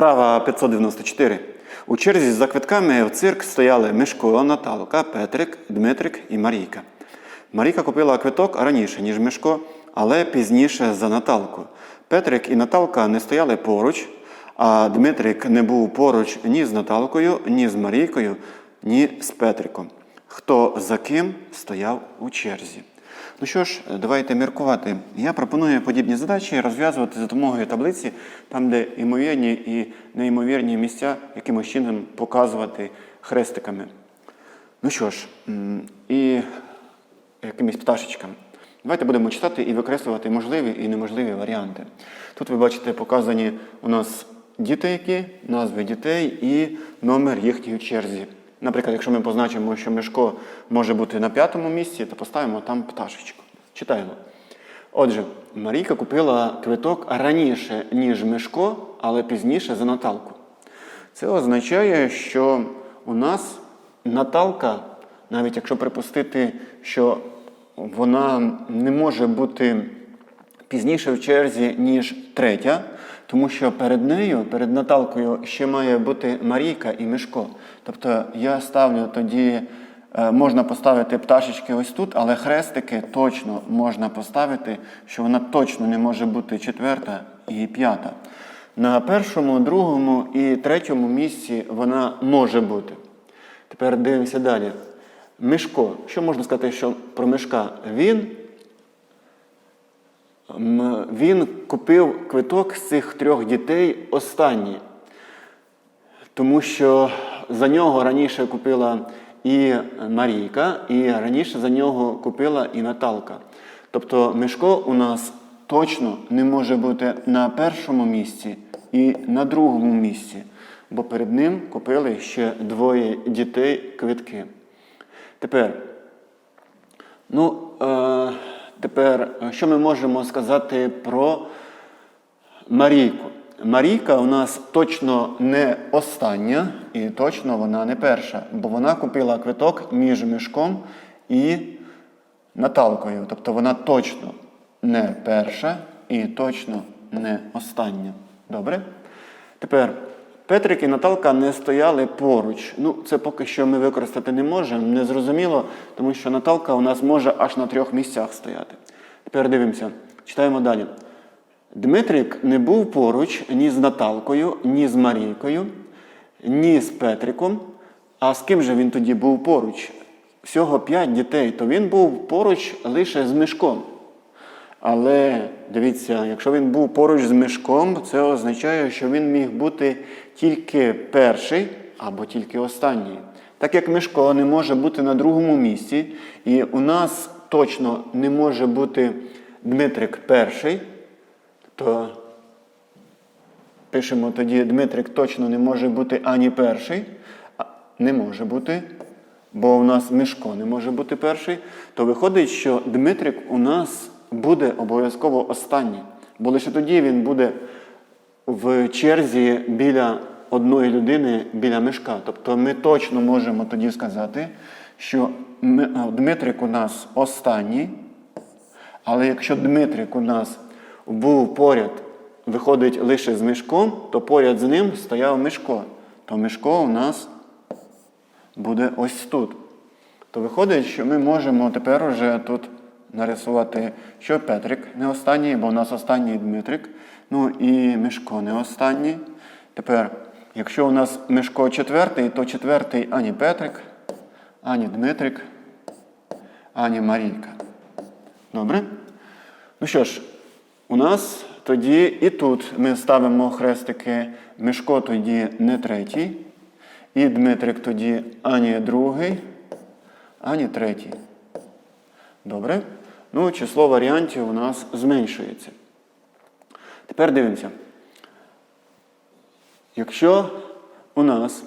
Вправа 594. У черзі за квитками в цирк стояли Мишко, Наталка, Петрик, Дмитрик і Марійка. Марійка купила квиток раніше, ніж Мишко, але пізніше за Наталку. Петрик і Наталка не стояли поруч, а Дмитрик не був поруч ні з Наталкою, ні з Марійкою, ні з Петриком. Хто за ким стояв у черзі? Ну що ж, давайте міркувати. Я пропоную подібні задачі розв'язувати за допомогою таблиці, там, де ймовірні і неймовірні місця, якимось чином показувати хрестиками. Ну що ж, і якимись пташечками. Давайте будемо читати і викреслювати можливі і неможливі варіанти. Тут ви бачите показані у нас діти, які, назви дітей і номер їхньої черзі. Наприклад, якщо ми позначимо, що Мишко може бути на п'ятому місці, то поставимо там пташечку. Читаємо. Отже, Марійка купила квиток раніше, ніж Мишко, але пізніше за Наталку. Це означає, що у нас Наталка, навіть якщо припустити, що вона не може бути пізніше в черзі, ніж третя, тому що перед нею, перед Наталкою, ще має бути Марійка і Мишко. Тобто я ставлю тоді, е, можна поставити пташечки ось тут, але хрестики точно можна поставити, що вона точно не може бути четверта і п'ята. На першому, другому і третьому місці вона може бути. Тепер дивимося далі. Мишко. Що можна сказати що про Мишка? Він Він купив квиток з цих трьох дітей останній, тому що за нього раніше купила і Марійка, і раніше за нього купила і Наталка. Тобто Мишко у нас точно не може бути на першому місці і на другому місці, бо перед ним купили ще двоє дітей квитки. Тепер Ну, е, тепер, що ми можемо сказати про Марійку? Марійка у нас точно не остання і точно вона не перша, бо вона купила квиток між Мишком і Наталкою. Тобто вона точно не перша і точно не остання. Добре? Тепер Петрик і Наталка не стояли поруч. Ну, це поки що ми використати не можемо, не зрозуміло, тому що Наталка у нас може аж на трьох місцях стояти. Тепер дивимося, читаємо далі. Дмитрик не був поруч ні з Наталкою, ні з Марійкою, ні з Петриком. А з ким же він тоді був поруч? Всього п'ять дітей, то він був поруч лише з Мишком. Але дивіться, якщо він був поруч з мишком, це означає, що він міг бути тільки перший або тільки останній. Так як Мишко не може бути на другому місці, і у нас точно не може бути Дмитрик перший, то пишемо тоді Дмитрик точно не може бути ані перший, а не може бути, бо у нас Мишко не може бути перший, то виходить, що Дмитрик у нас буде обов'язково останній. Бо лише тоді він буде в черзі біля одної людини, біля мишка. Тобто ми точно можемо тоді сказати, що Дмитрик у нас останній, але якщо Дмитрик у нас був поряд, виходить лише з мишком, то поряд з ним стояв мишко. То мишко у нас буде ось тут. То виходить, що ми можемо тепер уже тут нарисувати, що Петрик не останній, бо у нас останній Дмитрик. Ну і Мишко не останній. Тепер, якщо у нас Мишко четвертий, то четвертий ані Петрик, ані Дмитрик, ані Марійка. Добре? Ну що ж, у нас тоді і тут ми ставимо хрестики Мишко тоді не третій, і Дмитрик тоді ані другий, ані третій. Добре? Ну, число варіантів у нас зменшується. Тепер дивимося. Якщо у нас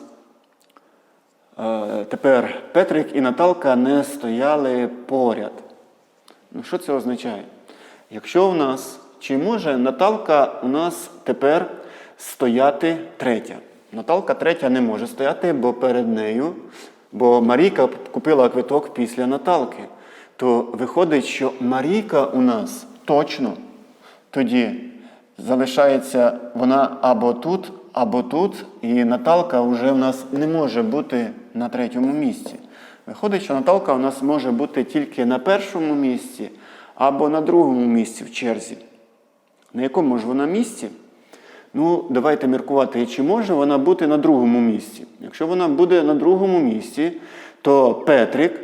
тепер Петрик і Наталка не стояли поряд. Ну, що це означає? Якщо у нас, чи може Наталка у нас тепер стояти третя? Наталка третя не може стояти, бо перед нею, бо Марійка купила квиток після Наталки. То виходить, що Марійка у нас точно тоді залишається вона або тут, або тут, і Наталка вже в нас не може бути на третьому місці. Виходить, що Наталка у нас може бути тільки на першому місці або на другому місці в черзі. На якому ж вона місці? Ну, давайте міркувати, чи може вона бути на другому місці. Якщо вона буде на другому місці, то Петрик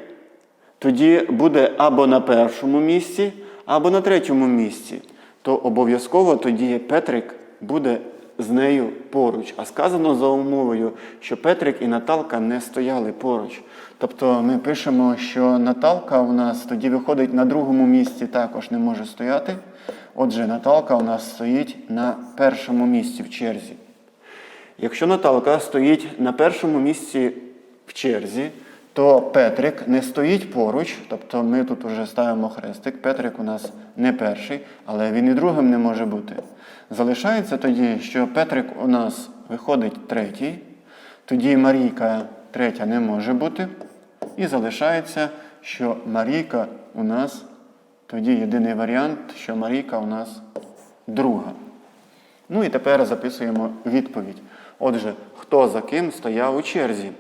тоді буде або на першому місці, або на третьому місці. То обов'язково тоді Петрик буде з нею поруч. А сказано за умовою, що Петрик і Наталка не стояли поруч. Тобто ми пишемо, що Наталка у нас тоді виходить на другому місці, також не може стояти. Отже, Наталка у нас стоїть на першому місці в черзі. Якщо Наталка стоїть на першому місці в черзі, то Петрик не стоїть поруч, тобто ми тут вже ставимо хрестик. Петрик у нас не перший, але він і другим не може бути. Залишається тоді, що Петрик у нас виходить третій, тоді Марійка третя не може бути. І залишається, що Марійка у нас тоді єдиний варіант, що Марійка у нас друга. Ну і тепер записуємо відповідь. Отже, хто за ким стояв у черзі?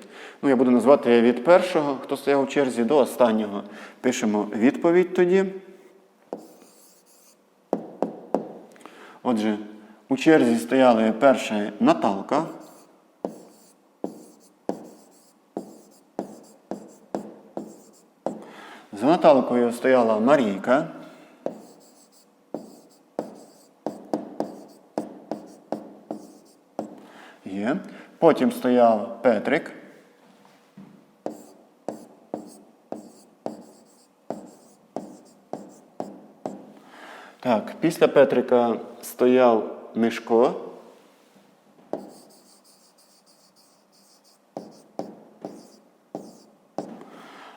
Ну, я буду назвати від першого, хто стояв у черзі, до останнього. Пишемо відповідь тоді. Отже, у черзі стояли перша Наталка. За Наталкою стояла Марійка. Є. Потім стояв Петрик. Так, після Петрика стояв Мишко.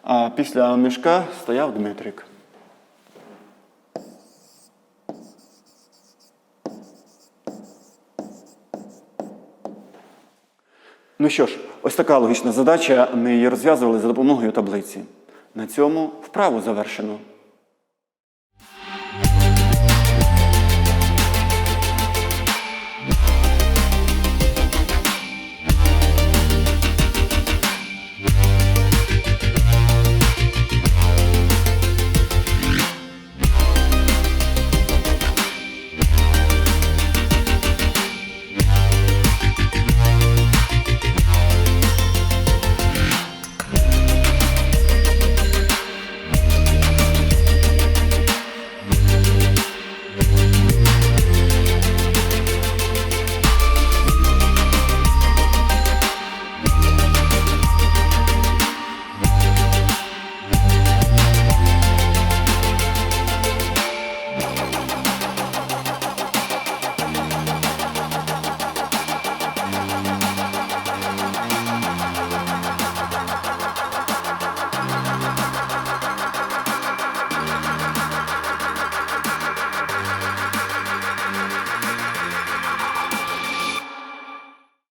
А після Мишка стояв Дмитрик. Ну що ж, ось така логічна задача. Ми її розв'язували за допомогою таблиці. На цьому вправу завершено.